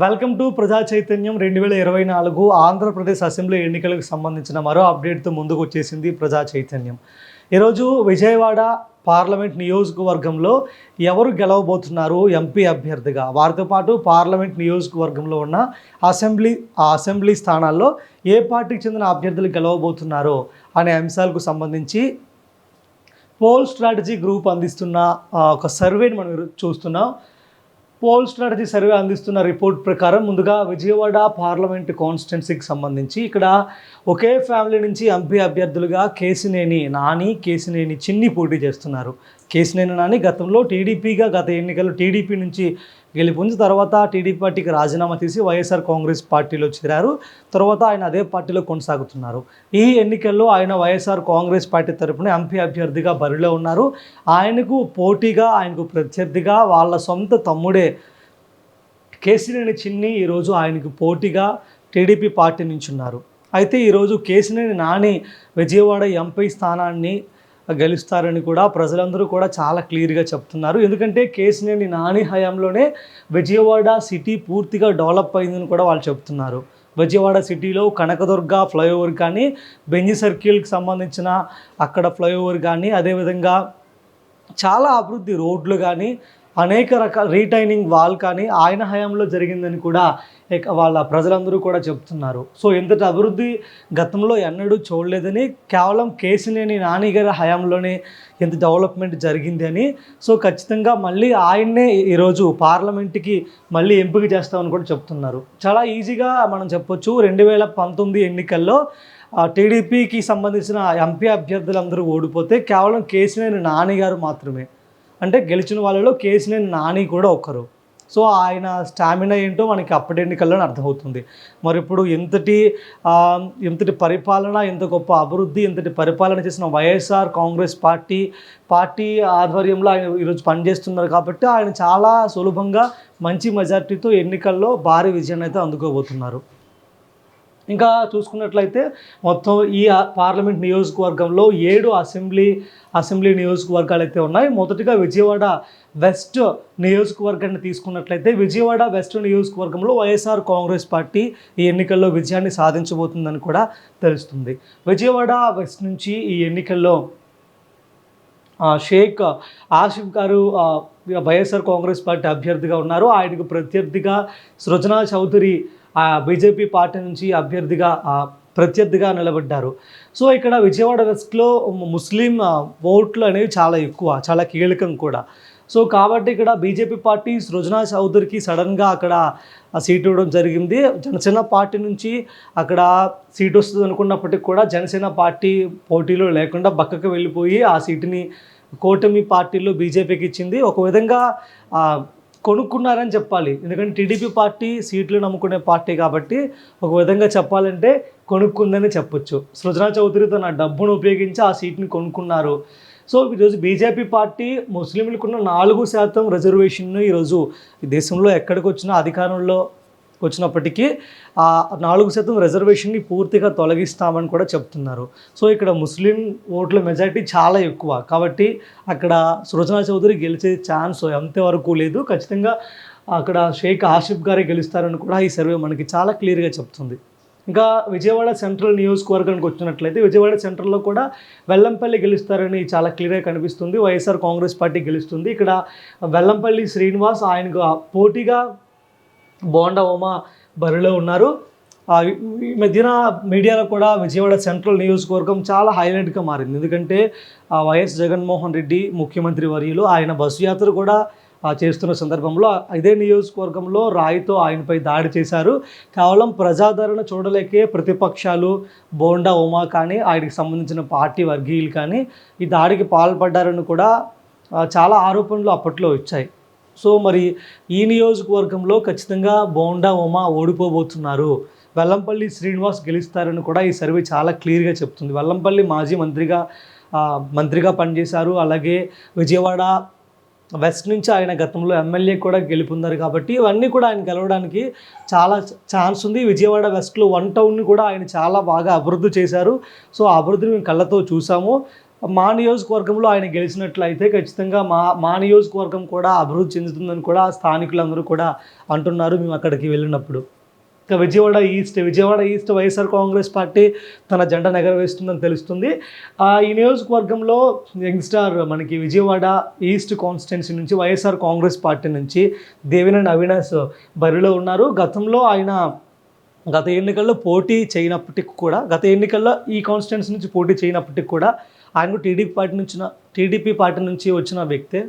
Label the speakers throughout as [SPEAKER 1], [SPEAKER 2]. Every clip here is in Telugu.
[SPEAKER 1] వెల్కమ్ టు ప్రజా చైతన్యం రెండు వేల ఇరవై నాలుగు ఆంధ్రప్రదేశ్ అసెంబ్లీ ఎన్నికలకు సంబంధించిన మరో అప్డేట్తో ముందుకు వచ్చేసింది ప్రజా చైతన్యం. ఈరోజు విజయవాడ పార్లమెంట్ నియోజకవర్గంలో ఎవరు గెలవబోతున్నారు ఎంపీ అభ్యర్థిగా? వారితో పాటు పార్లమెంట్ నియోజకవర్గంలో ఉన్న అసెంబ్లీ ఆ అసెంబ్లీ స్థానాల్లో ఏ పార్టీకి చెందిన అభ్యర్థులు గెలవబోతున్నారో అనే అంశాలకు సంబంధించి పోల్ స్ట్రాటజీ గ్రూప్ అందిస్తున్న ఒక సర్వేని మనం చూస్తున్నాం. పోల్ స్ట్రాటజీ సర్వే అందిస్తున్న రిపోర్ట్ ప్రకారం ముందుగా విజయవాడ పార్లమెంట్ కాన్స్టిట్యున్సీకి సంబంధించి ఇక్కడ ఒకే ఫ్యామిలీ నుంచి ఎంపీ అభ్యర్థులుగా కేసినేని నాని కేసినేని చిన్ని పోటీ చేస్తున్నారు. కేసినేని నాని గతంలో టీడీపీగా గత ఎన్నికల్లో టీడీపీ నుంచి గెలుపొంది తర్వాత టీడీపీ పార్టీకి రాజీనామా తీసి వైఎస్ఆర్ కాంగ్రెస్ పార్టీలో చేరారు. తర్వాత ఆయన అదే పార్టీలో కొనసాగుతున్నారు. ఈ ఎన్నికల్లో ఆయన వైఎస్ఆర్ కాంగ్రెస్ పార్టీ తరఫున ఎంపీ అభ్యర్థిగా బరిలో ఉన్నారు. ఆయనకు పోటీగా ఆయనకు ప్రత్యర్థిగా వాళ్ళ సొంత తమ్ముడే కేసినేని చిన్ని ఈరోజు ఆయనకు పోటీగా టీడీపీ పార్టీ నుంచి ఉన్నారు. అయితే ఈరోజు కేసినేని నాని విజయవాడ ఎంపీ స్థానాన్ని గెలుస్తారని కూడా ప్రజలందరూ కూడా చాలా క్లియర్గా చెప్తున్నారు. ఎందుకంటే కేసినేని నాని హయాంలోనే విజయవాడ సిటీ పూర్తిగా డెవలప్ అయిందని కూడా వాళ్ళు చెప్తున్నారు. విజయవాడ సిటీలో కనకదుర్గ ఫ్లైఓవర్ కానీ బెంజి సర్కిల్కి సంబంధించిన అక్కడ ఫ్లైఓవర్ కానీ అదేవిధంగా చాలా అభివృద్ధి రోడ్లు కానీ అనేక రకాల రీటైనింగ్ వాల్ కానీ ఆయన హయాంలో జరిగిందని కూడా ఇక వాళ్ళ ప్రజలందరూ కూడా చెప్తున్నారు. సో ఎంతటి అభివృద్ధి గతంలో ఎన్నడూ చూడలేదని కేవలం కేసినేని నాని గారి హయాంలోనే ఎంత డెవలప్మెంట్ జరిగింది అని. సో ఖచ్చితంగా మళ్ళీ ఆయన్నే ఈరోజు పార్లమెంట్కి మళ్ళీ ఎంపిక చేస్తామని కూడా చెప్తున్నారు. చాలా ఈజీగా మనం చెప్పొచ్చు రెండు వేల పంతొమ్మిది ఎన్నికల్లో టీడీపీకి సంబంధించిన ఎంపీ అభ్యర్థులందరూ ఓడిపోతే కేవలం కేసినేని నాని గారు మాత్రమే. అంటే గెలిచిన వాళ్ళలో కేసినేని నాని కూడా ఒకరు సో ఆయన స్టామినా ఏంటో మనకి అప్పటి ఎన్నికల్లోనే అర్థమవుతుంది. మరి ఇప్పుడు ఎంతటి ఎంతటి పరిపాలన ఎంత గొప్ప అభివృద్ధి ఎంతటి పరిపాలన చేసిన వైఎస్ఆర్ కాంగ్రెస్ పార్టీ పార్టీ ఆధ్వర్యంలో ఆయన ఈరోజు పనిచేస్తున్నారు కాబట్టి ఆయన చాలా సులభంగా మంచి మెజార్టీతో ఎన్నికల్లో భారీ విజయాన్ని అయితే అందుకోబోతున్నారు. ఇంకా చూసుకున్నట్లయితే మొత్తం ఈ పార్లమెంట్ నియోజకవర్గంలో ఏడు అసెంబ్లీ అసెంబ్లీ నియోజకవర్గాలు అయితే ఉన్నాయి. మొదటిగా విజయవాడ వెస్ట్ నియోజకవర్గాన్ని తీసుకున్నట్లయితే విజయవాడ వెస్ట్ నియోజకవర్గంలో వైఎస్ఆర్ కాంగ్రెస్ పార్టీ ఈ ఎన్నికల్లో విజయాన్ని సాధించబోతుందని కూడా తెలుస్తుంది. విజయవాడ వెస్ట్ నుంచి ఈ ఎన్నికల్లో షేక్ ఆసిఫ్ గారు వైఎస్ఆర్ కాంగ్రెస్ పార్టీ అభ్యర్థిగా ఉన్నారు. ఆయనకు ప్రత్యర్థిగా సృజనా చౌదరి ఆ బీజేపీ పార్టీ నుంచి అభ్యర్థిగా ప్రత్యర్థిగా నిలబడ్డారు. సో ఇక్కడ విజయవాడ వెస్ట్లో ముస్లిం ఓట్లు అనేవి చాలా ఎక్కువ చాలా కీలకం కూడా. సో కాబట్టి ఇక్కడ బీజేపీ పార్టీ సృజనా చౌదరికి సడన్గా అక్కడ సీటు సీట్ ఇవ్వడం జరిగింది. జనసేన పార్టీ నుంచి అక్కడ సీట్ వస్తుంది అనుకున్నప్పటికీ కూడా జనసేన పార్టీ పోటీలో లేకుండా పక్కకు వెళ్ళిపోయి ఆ సీటుని కూటమి పార్టీలో బీజేపీకి ఇచ్చింది. ఒక విధంగా కొనుక్కున్నారని చెప్పాలి. ఎందుకంటే టీడీపీ పార్టీ సీట్లు నమ్ముకునే పార్టీ కాబట్టి ఒక విధంగా చెప్పాలంటే కొనుక్కుందని చెప్పొచ్చు. సృజనా చౌదరి తన డబ్బును ఉపయోగించి ఆ సీట్ని కొనుక్కున్నారు. సో ఈరోజు బీజేపీ పార్టీ ముస్లింలకున్న నాలుగు శాతం రిజర్వేషన్ను ఈరోజు దేశంలో ఎక్కడికి వచ్చినా అధికారంలో వచ్చినప్పటికీ ఆ నాలుగు శాతం రిజర్వేషన్ని పూర్తిగా తొలగిస్తామని కూడా చెప్తున్నారు. సో ఇక్కడ ముస్లిం ఓట్ల మెజారిటీ చాలా ఎక్కువ. కాబట్టి అక్కడ సృజనా చౌదరి గెలిచే ఛాన్స్ ఎంతవరకు లేదు. ఖచ్చితంగా అక్కడ షేక్ ఆసిఫ్ గారే గెలుస్తారని కూడా ఈ సర్వే మనకి చాలా క్లియర్గా చెప్తుంది. ఇంకా విజయవాడ సెంట్రల్ నియోజకవర్గానికి వచ్చినట్లయితే విజయవాడ సెంట్రల్లో కూడా వెల్లంపల్లి గెలుస్తారని చాలా క్లియర్గా కనిపిస్తుంది. వైఎస్ఆర్ కాంగ్రెస్ పార్టీ గెలుస్తుంది. ఇక్కడ వెల్లంపల్లి శ్రీనివాస్ ఆయనకు పోటీగా బోండా ఉమా బరిలో ఉన్నారు. ఈ మధ్యన మీడియాలో కూడా విజయవాడ సెంట్రల్ నియోజకవర్గం చాలా హైలైట్గా మారింది. ఎందుకంటే వైఎస్ జగన్మోహన్ రెడ్డి ముఖ్యమంత్రి వర్యులు ఆయన బస్సు యాత్ర కూడా చేస్తున్న సందర్భంలో ఇదే నియోజకవర్గంలో రాయితో ఆయనపై దాడి చేశారు. కేవలం ప్రజాదరణ చూడలేకే ప్రతిపక్షాలు బోండా ఉమా కానీ ఆయనకి సంబంధించిన పార్టీ వర్గీయులు కానీ ఈ దాడికి పాల్పడ్డారని కూడా చాలా ఆరోపణలు అప్పట్లో వచ్చాయి. సో మరి ఈ నియోజకవర్గంలో ఖచ్చితంగా బోండా ఉమా ఓడిపోబోతున్నారు. వెల్లంపల్లి శ్రీనివాస్ గెలుస్తారని కూడా ఈ సర్వే చాలా క్లియర్గా చెప్తుంది. వెల్లంపల్లి మాజీ మంత్రిగా మంత్రిగా పనిచేశారు. అలాగే విజయవాడ వెస్ట్ నుంచి ఆయన గతంలో ఎమ్మెల్యే కూడా గెలుపొందారు కాబట్టి ఇవన్నీ కూడా ఆయన గెలవడానికి చాలా ఛాన్స్ ఉంది. విజయవాడ వెస్ట్లో వన్ టౌన్ని కూడా ఆయన చాలా బాగా అభివృద్ధి చేశారు. సో ఆ అభివృద్ధిని మేము కళ్ళతో చూసాము. మా నియోజకవర్గంలో ఆయన గెలిచినట్లయితే ఖచ్చితంగా మా మా నియోజకవర్గం కూడా అభివృద్ధి చెందుతుందని కూడా స్థానికులందరూ కూడా అంటున్నారు మేము అక్కడికి వెళ్ళినప్పుడు. ఇంకా Vijayawada east Vijayawada east YSR Congress party తన జెండా ఎగరవేస్తుందని తెలుస్తుంది. ఈ నియోజకవర్గంలో యంగ్స్టార్ మనకి విజయవాడ ఈస్ట్ కాన్స్టిట్యున్సీ నుంచి వైఎస్ఆర్ కాంగ్రెస్ పార్టీ నుంచి దేవినేని అవినాష్ బరిలో ఉన్నారు. గతంలో ఆయన గత ఎన్నికల్లో పోటీ చేయనప్పటికి కూడా గత ఎన్నికల్లో ఈ కాన్స్టిట్యున్సీ నుంచి పోటీ చేయనప్పటికి కూడా ఆయన టీడీపీ పార్టీ నుంచి టీడీపీ పార్టీ నుంచి వచ్చిన వ్యక్తే.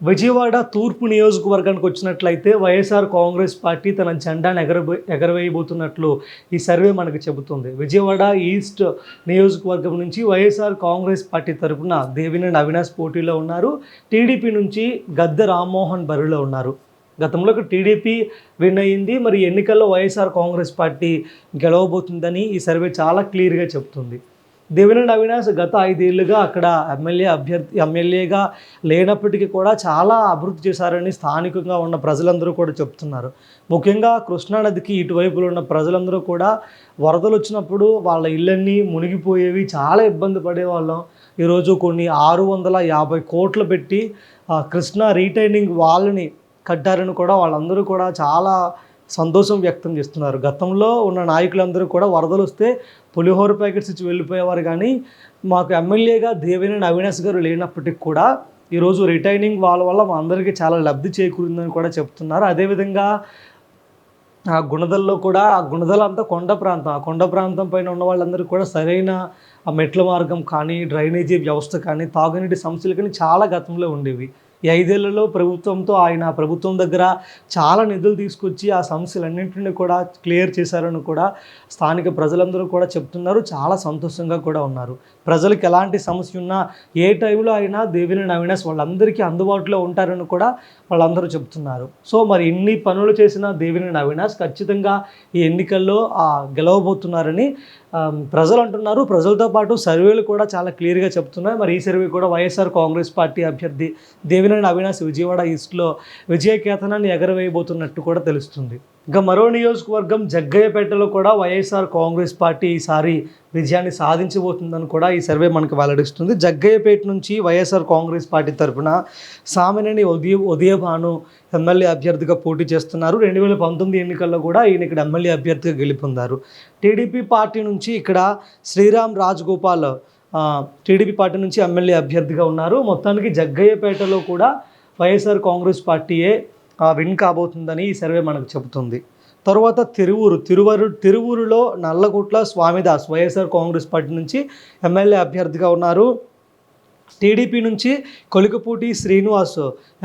[SPEAKER 1] విజయవాడ తూర్పు నియోజకవర్గానికి వచ్చినట్లయితే వైఎస్ఆర్ కాంగ్రెస్ పార్టీ తన జెండాను ఎగరబో ఎగరవేయబోతున్నట్లు ఈ సర్వే మనకు చెబుతుంది. విజయవాడ ఈస్ట్ నియోజకవర్గం నుంచి వైఎస్ఆర్ కాంగ్రెస్ పార్టీ తరఫున దేవినేని అవినాష్ పోటీలో ఉన్నారు. టీడీపీ నుంచి గద్దె రామ్మోహన్ బరిలో ఉన్నారు. గతంలో టీడీపీ విన్ అయింది. మరి ఎన్నికల్లో వైఎస్ఆర్ కాంగ్రెస్ పార్టీ గెలవబోతుందని ఈ సర్వే చాలా క్లియర్గా చెబుతుంది. దేవినేని అవినాష్ గత ఐదేళ్ళుగా అక్కడ ఎమ్మెల్యే అభ్యర్థి ఎమ్మెల్యేగా లేనప్పటికీ కూడా చాలా అభివృద్ధి చేశారని స్థానికంగా ఉన్న ప్రజలందరూ కూడా చెప్తున్నారు. ముఖ్యంగా కృష్ణానదికి ఇటువైపులో ఉన్న ప్రజలందరూ కూడా వరదలు వచ్చినప్పుడు వాళ్ళ ఇళ్ళన్నీ మునిగిపోయేవి చాలా ఇబ్బంది పడేవాళ్ళం. ఈరోజు కొన్ని ఆరు వందల యాభై కోట్లు పెట్టి కృష్ణా రీటైనింగ్ వాళ్ళని కట్టారని కూడా వాళ్ళందరూ కూడా చాలా సంతోషం వ్యక్తం చేస్తున్నారు. గతంలో ఉన్న నాయకులందరూ కూడా వరదలు వస్తే పులిహోర ప్యాకెట్స్ ఇచ్చి వెళ్ళిపోయేవారు. కానీ మాకు ఎమ్మెల్యేగా దేవినేని అవినాష్ గారు లేనప్పటికి కూడా ఈరోజు రిటైనింగ్ వాళ్ళ వల్ల మా అందరికీ చాలా లబ్ధి చేకూరిందని కూడా చెప్తున్నారు. అదేవిధంగా ఆ గుణదల్లో కూడా ఆ గుణదల అంతా కొండ ప్రాంతం ఆ కొండ ప్రాంతం పైన ఉన్న వాళ్ళందరూ కూడా సరైన ఆ మెట్ల మార్గం కానీ డ్రైనేజీ వ్యవస్థ కానీ తాగునీటి సమస్యలు కానీ చాలా గతంలో ఉండేవి. ఈ ఐదేళ్ళలో ప్రభుత్వంతో ఆయన ప్రభుత్వం దగ్గర చాలా నిధులు తీసుకొచ్చి ఆ సమస్యలన్నింటినీ కూడా క్లియర్ చేశారని కూడా స్థానిక ప్రజలందరూ కూడా చెప్తున్నారు. చాలా సంతోషంగా కూడా ఉన్నారు. ప్రజలకు ఎలాంటి సమస్య ఉన్నా ఏ టైంలో అయినా దేవిని అవినాష్ వాళ్ళందరికీ అందుబాటులో ఉంటారని కూడా వాళ్ళందరూ చెప్తున్నారు. సో మరి ఎన్ని పనులు చేసిన దేవిని అవినాష్ ఖచ్చితంగా ఈ ఎన్నికల్లో గెలవబోతున్నారని ప్రజలు అంటున్నారు ప్రజలతో పాటు సర్వేలు కూడా చాలా క్లియర్గా చెప్తున్నాయి. మరి ఈ సర్వే కూడా వైఎస్ఆర్ కాంగ్రెస్ పార్టీ అభ్యర్థి దేవినేని అవినాష్ విజయవాడ ఈస్ట్లో విజయకేతనాన్ని ఎగరవేయబోతున్నట్టు కూడా తెలుస్తుంది. ఇక మరో నియోజకవర్గం జగ్గయ్యపేటలో కూడా వైఎస్ఆర్ కాంగ్రెస్ పార్టీ ఈసారి విజయాన్ని సాధించబోతుందని కూడా ఈ సర్వే మనకు వెల్లడిస్తుంది. జగ్గయ్యపేట నుంచి వైఎస్ఆర్ కాంగ్రెస్ పార్టీ తరఫున సామినేని ఉదయ ఉదయభాను ఎమ్మెల్యే అభ్యర్థిగా పోటీ చేస్తున్నారు. రెండు వేల పంతొమ్మిది ఎన్నికల్లో కూడా ఈయన ఇక్కడ ఎమ్మెల్యే అభ్యర్థిగా గెలుపొందారు. టీడీపీ పార్టీ నుంచి ఇక్కడ శ్రీరామ్ రాజగోపాల్ టీడీపీ పార్టీ నుంచి ఎమ్మెల్యే అభ్యర్థిగా ఉన్నారు. మొత్తానికి జగ్గయ్యపేటలో కూడా వైఎస్ఆర్ కాంగ్రెస్ పార్టీయే విన్ కాబోతుందని ఈ సర్వే మనకు చెబుతుంది. తరువాత తిరువూరు తిరువరు తిరువూరులో నల్లగుట్ల స్వామిదాస్ వైఎస్ఆర్ కాంగ్రెస్ పార్టీ నుంచి ఎమ్మెల్యే అభ్యర్థిగా ఉన్నారు. టీడీపీ నుంచి కొలికపూటి శ్రీనివాస్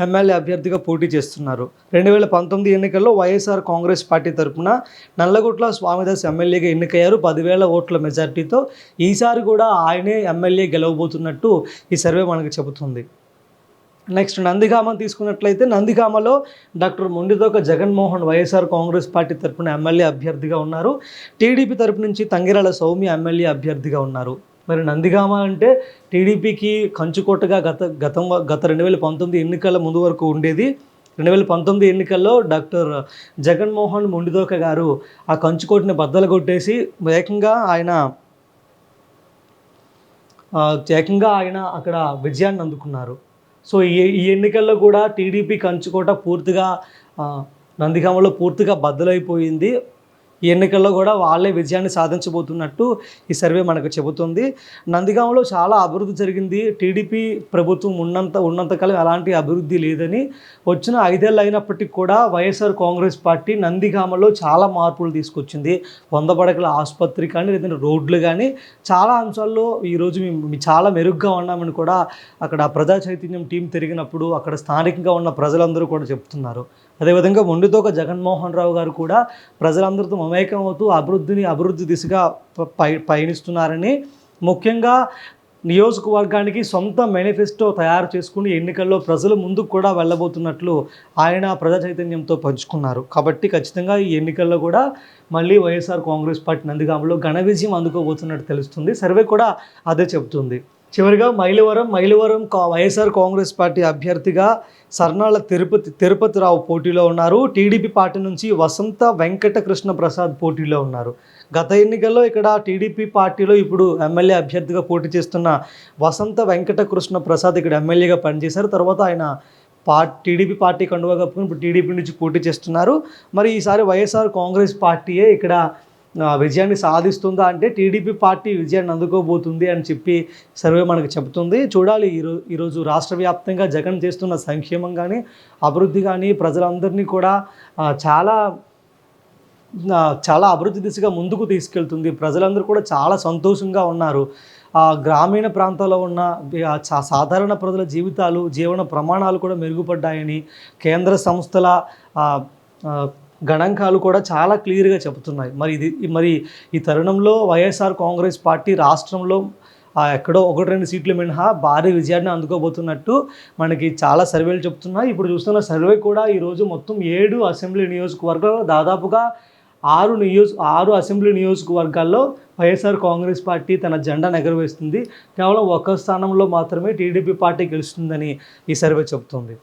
[SPEAKER 1] ఎమ్మెల్యే అభ్యర్థిగా పోటీ చేస్తున్నారు. రెండు వేల పంతొమ్మిది ఎన్నికల్లో వైఎస్ఆర్ కాంగ్రెస్ పార్టీ తరఫున నల్లగుట్ల స్వామిదాస్ ఎమ్మెల్యేగా ఎన్నికయ్యారు. పదివేల ఓట్ల మెజార్టీతో ఈసారి కూడా ఆయనే ఎమ్మెల్యే గెలవబోతున్నట్టు ఈ సర్వే మనకు చెబుతుంది. నెక్స్ట్ నందిగామ తీసుకున్నట్లయితే నందిగామలో డాక్టర్ మొండిదొక జగన్మోహన్ వైఎస్ఆర్ కాంగ్రెస్ పార్టీ తరపున ఎమ్మెల్యే అభ్యర్థిగా ఉన్నారు. టీడీపీ తరపు నుంచి తంగిరాల సౌమ్య ఎమ్మెల్యే అభ్యర్థిగా ఉన్నారు. మరి నందిగామ అంటే టీడీపీకి కంచుకోటగా గత గతం గత రెండు వేల పంతొమ్మిది ఎన్నికల ముందు వరకు ఉండేది. రెండు వేల పంతొమ్మిది ఎన్నికల్లో డాక్టర్ జగన్మోహన్ మొండిదోక గారు ఆ కంచుకోటని బద్దలు కొట్టేసి ఏకంగా ఆయన ఏకంగా ఆయన అక్కడ విజయాన్ని అందుకున్నారు. సో ఈ ఈ ఎన్నికల్లో కూడా టీడీపీ కంచుకోట పూర్తిగా నందిగామలో పూర్తిగా బద్దలైపోయింది. ఈ ఎన్నికల్లో కూడా వాళ్ళే విజయాన్ని సాధించబోతున్నట్టు ఈ సర్వే మనకు చెబుతుంది. నందిగామలో చాలా అభివృద్ధి జరిగింది. టీడీపీ ప్రభుత్వం ఉన్నంత ఉన్నంతకాలం ఎలాంటి అభివృద్ధి లేదని వచ్చిన ఐదేళ్ళు అయినప్పటికీ కూడా వైఎస్ఆర్ కాంగ్రెస్ పార్టీ నందిగామలో చాలా మార్పులు తీసుకొచ్చింది. వంద పడకల ఆసుపత్రి కానీ లేదంటే రోడ్లు కానీ చాలా అంశాల్లో ఈరోజు మేము మేము చాలా మెరుగ్గా ఉన్నామని కూడా అక్కడ ప్రజా చైతన్యం టీం తిరిగినప్పుడు అక్కడ స్థానికంగా ఉన్న ప్రజలందరూ కూడా చెప్తున్నారు. అదేవిధంగా మొండితోక జగన్మోహన్ రావు గారు కూడా ప్రజలందరితో మమేకం అవుతూ అభివృద్ధిని అభివృద్ధి దిశగా ప- పై పయనిస్తున్నారని ముఖ్యంగా నియోజకవర్గానికి సొంత మేనిఫెస్టో తయారు చేసుకుని ఎన్నికల్లో ప్రజల ముందుకు కూడా వెళ్ళబోతున్నట్లు ఆయన ప్రజా చైతన్యంతో పంచుకున్నారు. కాబట్టి ఖచ్చితంగా ఈ ఎన్నికల్లో కూడా మళ్ళీ వైఎస్ఆర్ కాంగ్రెస్ పార్టీ నందిగామలో ఘన విజయం అందుకోబోతున్నట్టు తెలుస్తుంది. సర్వే కూడా అదే చెబుతుంది. చివరిగా మైలవరం మైలవరం కా- వైఎస్ఆర్ కాంగ్రెస్ పార్టీ అభ్యర్థిగా సర్నాళ్ళ తిరుపతి తిరుపతిరావు పోటీలో ఉన్నారు. టీడీపీ పార్టీ నుంచి వసంత వెంకటకృష్ణ ప్రసాద్ పోటీలో ఉన్నారు. గత ఎన్నికల్లో ఇక్కడ టీడీపీ పార్టీలో ఇప్పుడు ఎమ్మెల్యే అభ్యర్థిగా పోటీ చేస్తున్న వసంత వెంకటకృష్ణ ప్రసాద్ ఇక్కడ ఎమ్మెల్యేగా పనిచేశారు. తర్వాత ఆయన పా టీడీపీ పార్టీ కండువా కప్పుకుని ఇప్పుడు టీడీపీ నుంచి పోటీ చేస్తున్నారు. మరి ఈసారి వైఎస్ఆర్ కాంగ్రెస్ పార్టీయే ఇక్కడ విజయాన్ని సాధిస్తుందా అంటే టీడీపీ పార్టీ విజయాన్ని అందుకోబోతుంది అని చెప్పి సర్వే మనకు చెబుతుంది. చూడాలి ఈరోజు ఈరోజు రాష్ట్ర వ్యాప్తంగా జగన్ చేస్తున్న సంక్షేమం కానీ అభివృద్ధి కానీ ప్రజలందరినీ కూడా చాలా చాలా అభివృద్ధి దిశగా ముందుకు తీసుకెళ్తుంది. ప్రజలందరూ కూడా చాలా సంతోషంగా ఉన్నారు. ఆ గ్రామీణ ప్రాంతాల్లో ఉన్న సాధారణ ప్రజల జీవితాలు జీవన ప్రమాణాలు కూడా మెరుగుపడ్డాయని కేంద్ర సంస్థల గణాంకాలు కూడా చాలా క్లియర్గా చెబుతున్నాయి. మరి ఇది మరి ఈ తరుణంలో వైఎస్ఆర్ కాంగ్రెస్ పార్టీ రాష్ట్రంలో ఎక్కడో ఒకటి రెండు సీట్లు మినహా భారీ విజయాన్ని అందుకోబోతున్నట్టు మనకి చాలా సర్వేలు చెప్తున్నాయి ఇప్పుడు చూస్తున్న సర్వే కూడా ఈరోజు మొత్తం ఏడు అసెంబ్లీ నియోజకవర్గాల్లో దాదాపుగా ఆరు నియోజ ఆరు అసెంబ్లీ నియోజకవర్గాల్లో వైఎస్ఆర్ కాంగ్రెస్ పార్టీ తన జెండా ఎగరవేస్తుంది కేవలం ఒక్క స్థానంలో మాత్రమే టీడీపీ పార్టీ గెలుస్తుందని ఈ సర్వే చెబుతుంది.